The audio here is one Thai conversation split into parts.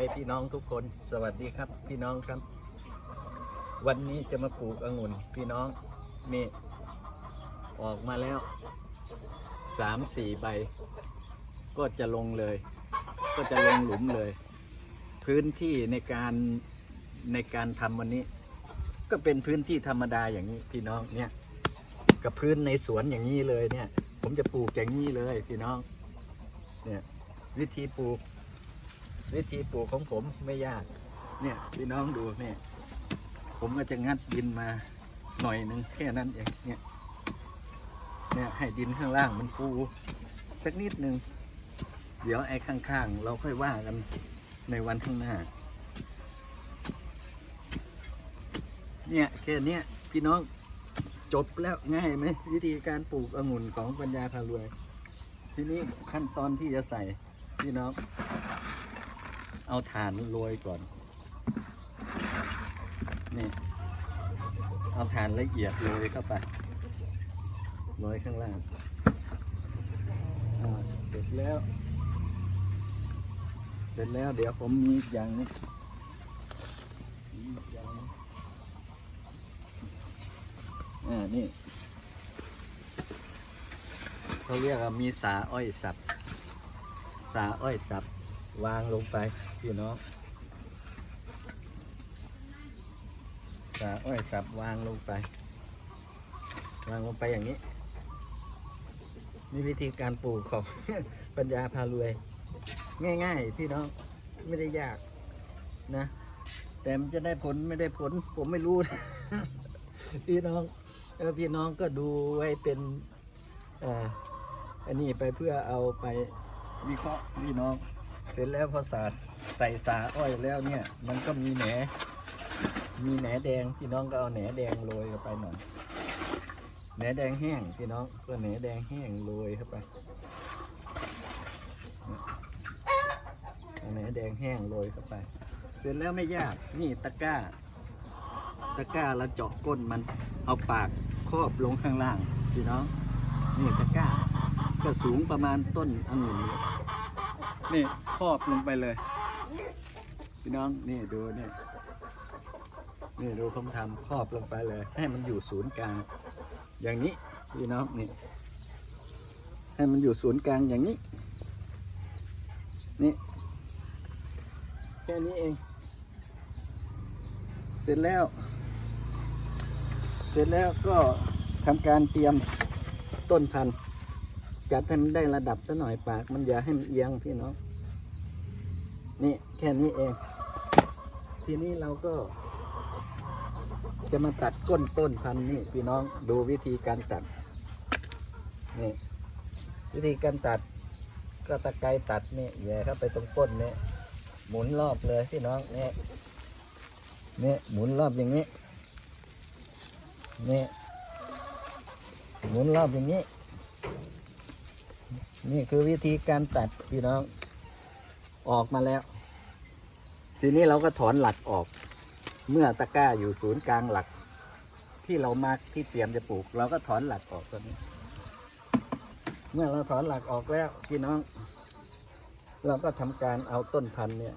ยพี่น้องทุกคน สวัสดีครับ พี่น้องครับ วันนี้จะมาปลูกองุ่นพี่น้องนี่ออกมาแล้วสามสี่ใบ ก็จะลงเลย ก็จะลงหลุมเลย พื้นที่ในการในการทำวันนี้ ก็เป็นพื้นที่ธรรมดาอย่างนี้พี่น้องเนี่ยกับพื้นในสวนอย่างนี้เลยเนี่ย ผมจะปลูกอย่างนี้เลยพี่น้องเนี่ยวิธีปลูก วิธีปลูกของผมไม่ยาก เนี่ยพี่น้องดูเนี่ยผมก็จะงัดดินมาหน่อยหนึงแค่นั้นเองเนี่ยเนี่ยให้ดินข้างล่างมันฟูสักนิดหนึ่งเดี๋ยวไอ้ข้างๆ เราค่อยว่ากันในวันข้างหน้า เนี่ยแค่นี้พี่น้องจบแล้วง่ายไหมวิธีการปลูกองุ่นของปัญญาพารวย ทีนี้ขั้นตอนที่จะใส่พี่น้อง เอาฐานโรยก่อน นี่ เอาฐานละเอียดโรยเข้าไปโรยข้างล่างเสร็จแล้ว เสร็จแล้วเดี๋ยวผมมีอีกอย่างนึงมีอีกอย่างหนึงอ่า นี่เขาเรียกว่ามีสาอ้อยสับ สาอ้อยสับ วางลงไปพี่น้องสาอ้อยสับวางลงไป วางลงไปอย่างนี้ นี่วิธีการปลูกของ ปัญญาพารวย ง่าย ๆ พี่น้องไม่ได้ยากนะ แต่มันจะได้ผลไม่ได้ผล ผมไม่รู้นะพี่น้องเออพี่น้องก็ดูไว้เป็นอ่าอันนี้ไปเพื่อเอาไปวิเคราะห์พี่น้อง เสร็จแล้วพอสาใส่สาอ้อยแล้วเนี่ย มันก็มีแหน มีแหนแดงพี่น้องก็เอาแหนแดงโรยเข้าไปหน่อยแหนแดงแห้งพี่น้องก็แหนแดงแห้งโรยเข้าไปแหนแดงแห้งโรยเข้าไป เสร็จแล้วไม่ยากนี่ตะกร้า ตะกร้าเราเจาะก้นมันเอาปากครอบลงข้างล่างพี่น้องนี่ตะกร้าก็สูงประมาณต้นองุ่นนี่ ครอบลงไปเลย พี่น้องนี่ดูนี่นี่ดูผมทำครอบลงไปเลย ให้มันอยู่ศูนย์กลาง อย่างนี้พี่น้องนี่ ให้มันอยู่ศูนย์กลางอย่างนี้นี่แค่นี้เอง เสร็จแล้ว เสร็จแล้วก็ทำการเตรียมต้นพันธุ์จัดให้มันได้ระดับซะหน่อยปาก มันอย่าให้มันเอียงพี่น้อง นี่แค่นี้เอง ทีนี้เราก็ จะมาตัดก้นต้นพันธุ์นี่พี่น้องดูวิธีการตัด นี่ วิธีการตัด ก็ตะไคร้ตัดนี่แย่เข้าไปตรงก้นนี่หมุนรอบเลยพี่น้องนี่นี่หมุนรอบอย่างนี้นี่หมุนรอบอย่างนี้ นี่คือวิธีการตัดพี่น้อง ออกมาแล้ว ทีนี้เราก็ถอนหลักออก เมื่อตะกร้าอยู่ศูนย์กลางหลัก ที่เรามาร์กที่เตรียมจะปลูก เราก็ถอนหลักออกตัวนี้ เมื่อเราถอนหลักออกแล้วพี่น้อง เราก็ทำการเอาต้นพันธุ์เนี่ย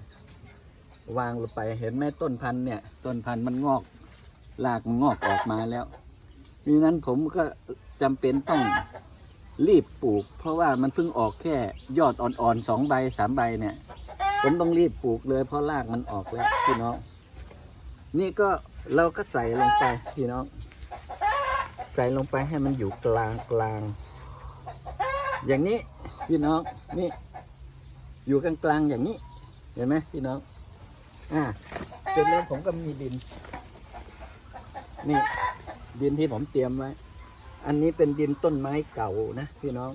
วางลงไปเห็นไหมต้นพันธุ์เนี่ย ต้นพันธุ์มันงอกรากมันงอกออกมาแล้วดังนั้นผมก็จำเป็นต้องรีบปลูก เพราะว่ามันเพิ่งออกแค่ยอดอ่อนๆสองใบสามใบเนี่ย ผมต้องรีบปลูกเลยเพราะรากมันออกแล้วพี่น้อง นี่ก็เราก็ใส่ลงไปพี่น้อง ใส่ลงไปให้มันอยู่กลางกลาง อย่างนี้พี่น้องนี่อยู่กลางกลางอย่างนี้ เห็นไหมพี่น้อง อ่าเสร็จแล้วผมก็มีดิน นี่ดินที่ผมเตรียมไว้ อันนี้เป็นดินต้นไม้เก่านะพี่น้อง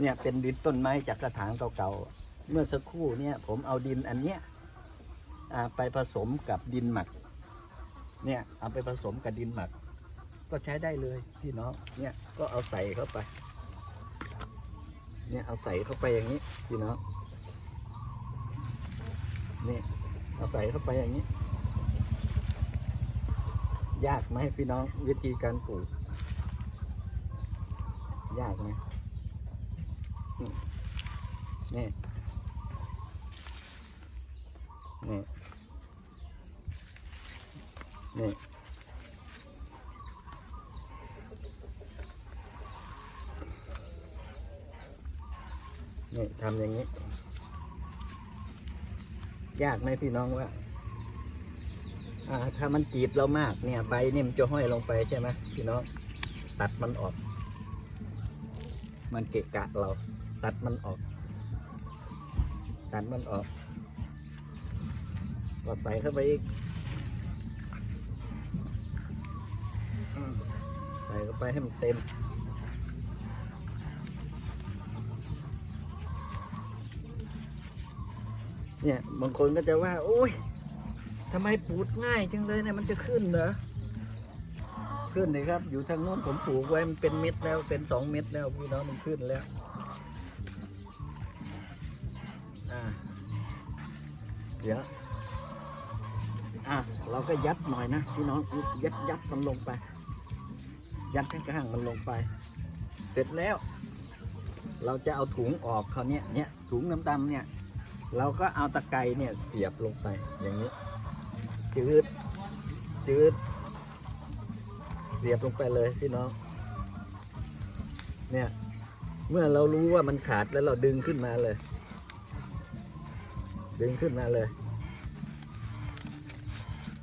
เนี่ยเป็นดินต้นไม้จากกระถางเก่าๆ เมื่อสักครู่เนี่ยผมเอาดินอันเนี้ยไปผสมกับดินหมัก เนี่ยเอาไปผสมกับดินหมัก ก็ใช้ได้เลยพี่น้องเนี่ยก็เอาใส่เข้าไป เนี่ยเอาใส่เข้าไปอย่างนี้พี่น้องนี่เอาใส่เข้าไปอย่างนี้ ยากไหมพี่น้องวิธีการปลูก ยากไหมนี่ นี่ นี่นี่ทำอย่างนี้ ยากไหมพี่น้องว่าอ่าถ้ามันกรีดเรามากเนี่ยใบนี่มันจะห้อยลงไปใช่ไหมพี่น้อง ตัดมันออก มันเกะกะเรา ตัดมันออก ตัดมันออกก็ใส่เข้าไปอีก ไปให้มันเต็ม เนี่ยบางคนก็จะว่า โอ้ยทำไมปลูกง่ายจังเลยเนี่ยมันจะขึ้นเหรอ ขึ้นเลยครับ อยู่ทางโน้นผมปลูกไว้มันเป็นเม็ดแล้วเป็นสองเม็ดแล้วพี่น้องมันขึ้นแล้ว อ่าเดี๋ยวอะเราก็ยัดหน่อยนะพี่น้องยัดยัดมันลงไป ยัดข้างๆมันลงไป เสร็จแล้ว เราจะเอาถุงออกเขาเนี่ยเนี่ยถุงน้ำดำเนี่ย เราก็เอาตะไคร้เนี่ยเสียบลงไปอย่างนี้ จืดจืด เสียบลงไปเลยพี่น้อง เนี่ย เมื่อเรารู้ว่ามันขาดแล้วเราดึงขึ้นมาเลย ดึงขึ้นมาเลย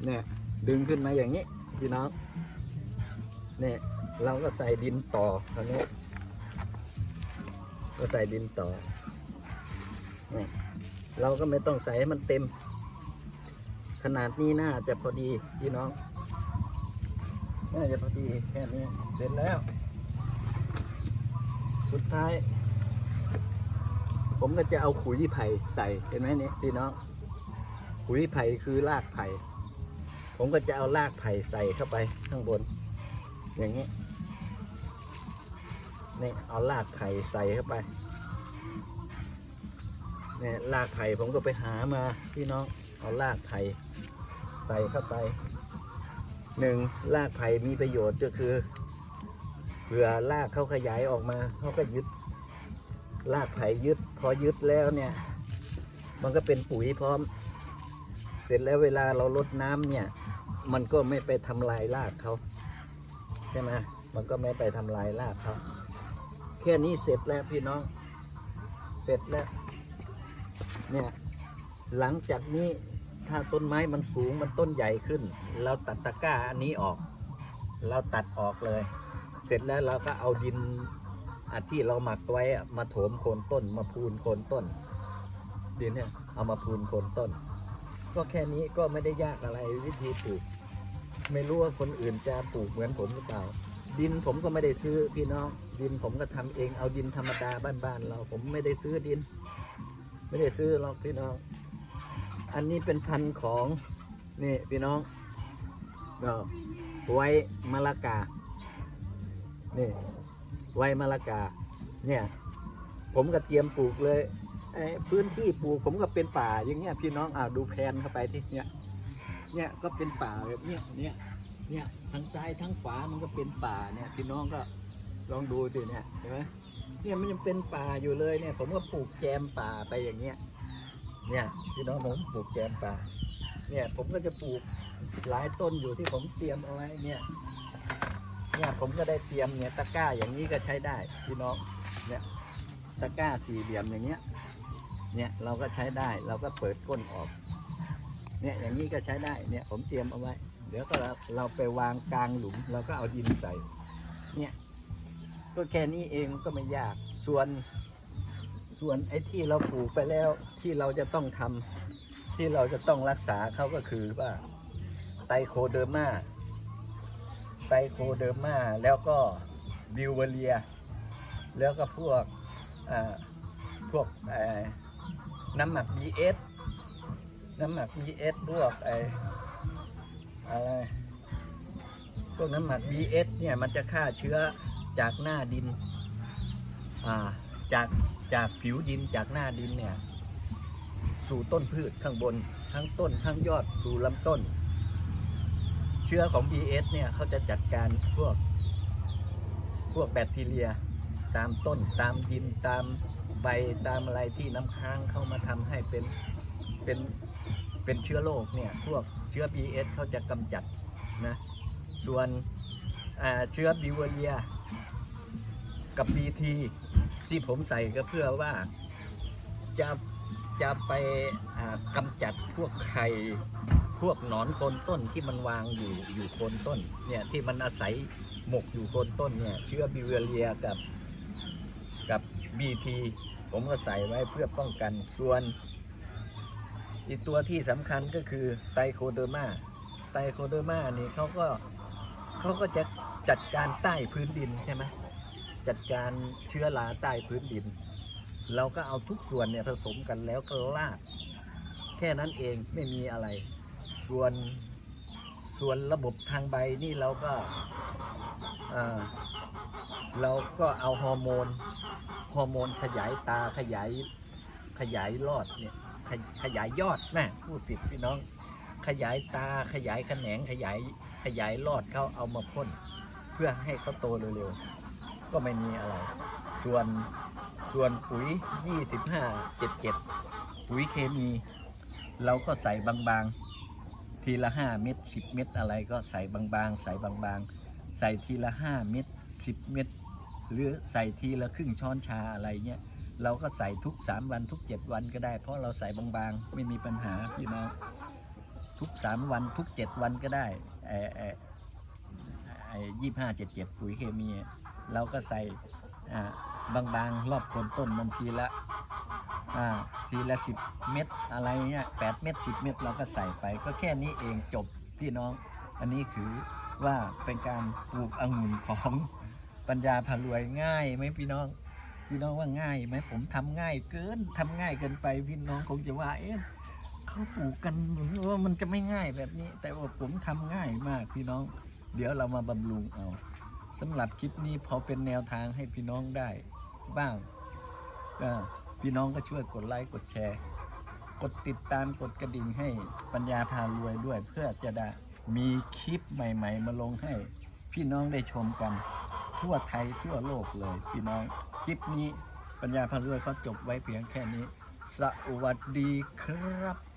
เนี่ยดึงขึ้นมาอย่างนี้พี่น้องเนี่ย เราก็ใส่ดินต่อคราวนี้ก็ใส่ดินต่อเนี่เราก็ไม่ต้องใส่ให้มันเต็ม ขนาดนี้น่าจะพอดีพี่น้อง น่าจะพอดีแค่นี้เสร็จแล้ว สุดท้าย ผมก็จะเอาขุยไผ่ใส่เห็นไหมนี่พี่น้อง ขุยไผ่คือรากไผ่ ผมก็จะเอารากไผ่ใส่เข้าไปข้างบน อย่างนี้ นี่เอารากไผ่ใส่เข้าไปเนี่ยรากไผ่ผมก็ไปหามาพี่น้องเอารากไผ่ใส่เข้าไปหนึ่งรากไผ่มีประโยชน์ก็คือเผื่อรากเขาขยายออกมาเขาก็ยึดรากไผ่ยึด พอยึดแล้วเนี่ย มันก็เป็นปุ๋ยพร้อม เสร็จแล้วเวลาเราลดน้ำเนี่ย มันก็ไม่ไปทำลายรากเขาใช่ไหมมันก็ไม่ไปทำลายรากเขา แค่นี้เสร็จแล้วพี่น้อง เสร็จแล้ว เนี่ย หลังจากนี้ถ้าต้นไม้มันสูงมันต้นใหญ่ขึ้น เราตัดตะกร้าอันนี้ออก เราตัดออกเลย เสร็จแล้วเราก็เอาดินอันที่เราหมักไว้มาโถมโคนต้น มาพูนโคนต้นดินเนี่ยเอามาพูนโคนต้น ก็แค่นี้ก็ไม่ได้ยากอะไรวิธีปลูก ไม่รู้ว่าคนอื่นจะปลูกเหมือนผมหรือเปล่า ดินผมก็ไม่ได้ซื้อพี่น้อง ดินผมก็ทำเองเอาดินธรรมดาบ้านๆเรา ผมไม่ได้ซื้อดิน ไม่ได้ซื้อหรอกพี่น้อง อันนี้เป็นพันธุ์ของนี่พี่น้องก็ไว้มะละกา นี่ ไว้มะละกา เนี่ย ผมก็เตรียมปลูกเลยไอ้พื้นที่ปลูกผมก็เป็นป่าอย่างเงี้ยพี่น้องอ่าดูแผนเข้าไปที่เนี่ยเนี่ยก็เป็นป่าแบบเนี้ยเนี่ยเนี่ยทั้งซ้ายทั้งขวามันก็เป็นป่าเนี่ยพี่น้องก็ ลองดูสิเนี่ยเห็นไหมเนี่ยมันยังเป็นป่าอยู่เลยเนี่ย ผมก็ปลูกแจมป่าไปอย่างเงี้ย เนี่ยพี่น้องผมปลูกแจมป่า เนี่ยผมก็จะปลูกหลายต้นอยู่ที่ผมเตรียมเอาไว้เนี่ย เนี่ยผมก็ได้เตรียมเนี่ยตะกร้าอย่างนี้ก็ใช้ได้พี่น้อง เนี่ยตะกร้าสี่เหลี่ยมอย่างเงี้ย เนี่ยเราก็ใช้ได้เราก็เปิดก้นออก เนี่ยอย่างนี้ก็ใช้ได้ เนี่ยผมเตรียมเอาไว้ เดี๋ยวก็เราเราไปวางกลางหลุมเราก็เอาดินใส่ เนี่ย ก็แค่นี้เองก็ไม่ยาก ส่วนส่วนไอ้ที่เราปลูกไปแล้วที่เราจะต้องทำที่เราจะต้องรักษาเขาก็คือว่าไตโคเดอร์มาไตโคเดอร์มาแล้วก็บิวเวเรีย แล้วก็พวกพวกน้ำหมัก BS น้ำหมัก BS พวกไออะไรพวกน้ำหมัก BS เนี่ยมันจะฆ่าเชื้อ จากหน้าดินจากจากผิวดินจากหน้าดินเนี่ยสู่ต้นพืชข้างบนทั้งต้นทั้งยอดสู่ลำต้น เชื้อของ BS เนี่ยเขาจะจัดการพวกพวกแบคทีเรียตามต้นตามดินตามใบตามอะไรที่น้ำค้างเข้ามาทำให้เป็นเป็นเป็นเชื้อโรคเนี่ยพวกเชื้อ BS เขาจะกำจัดนะส่วนเชื้อบิวเรีย กับ BT ที่ผมใส่ก็เพื่อว่าจะจะไปอ่ากำจัดพวกไข่พวกหนอนโคนต้นที่มันวางอยู่อยู่โคนต้นเนี่ยที่มันอาศัยหมกอยู่โคนต้นเนี่ยเชื้อบิวเรียกับกับ BT ผมก็ใส่ไว้เพื่อป้องกันส่วน อีกตัวที่สำคัญก็คือไตโคเดอร์มาไตโคเดอร์มานี่เขาก็เขาก็จะจัดการใต้พื้นดินใช่ไหม จัดการเชื้อราใต้พื้นดิน เราก็เอาทุกส่วนเนี่ยผสมกันแล้วก็ลาด แค่นั้นเองไม่มีอะไร ส่วนส่วนระบบทางใบนี่เราก็เราก็เอาฮอร์โมนฮอร์โมนขยายตาขยายขยายรอดเนี่ยขยขยายยอดแม่พูดผิดพี่น้อง ขยายตาขยายแขนงขยายขยายรอดเขาเอามาพ่น เพื่อให้เขาโตเร็วๆ ก็ไม่มีอะไร ส่วนส่วนปุ๋ย 25 77 ปุ๋ยเคมี เราก็ใส่บางๆ ทีละ 5 เม็ด10 เม็ดอะไรก็ใส่บางๆ ใส่บางๆ ใส่ทีละ 5 เม็ด10 เม็ดหรือใส่ทีละครึ่งช้อนชาอะไรเงี้ยเราก็ใส่ทุก 3 วันทุก 7 วันก็ได้ เพราะเราใส่บางๆ ไม่มีปัญหาพี่น้องทุก 3 วันทุก 7 วันก็ได้ไอ้ไอ้ยี่ห้าเจ็ดเจ็ดปุ๋ยเคมี เราก็ใส่บางๆ รอบโคนต้นมันทีละทีละสิบเม็ดอะไรเงี้ยแปดเม็ดสิบเม็ดเราก็ใส่ไป ก็แค่นี้เองจบพี่น้อง อันนี้คือว่าเป็นการปลูกองุ่นของปัญญาพารวยง่ายไหมพี่น้อง พี่น้องว่าง่ายไหมผมทำง่ายเกินทำง่ายเกินไปพี่น้องคงจะว่าเอ๊ะเขาปลูกกันว่ามันจะไม่ง่ายแบบนี้ แต่ว่าผมทำง่ายมากพี่น้อง เดี๋ยวเรามาบำรุงเอา สำหรับคลิปนี้พอเป็นแนวทางให้พี่น้องได้บ้างพี่น้องก็ช่วยกดไลค์กดแชร์ กดติดตามกดกระดิ่งให้ปัญญาพารวยด้วย เพื่อจะได้มีคลิปใหม่ ๆ มาลงให้ พี่น้องได้ชมกัน ทั่วไทยทั่วโลกเลย พี่น้องคลิปนี้ปัญญาพารวยเขาจบไว้เพียงแค่นี้ สวัสดีครับ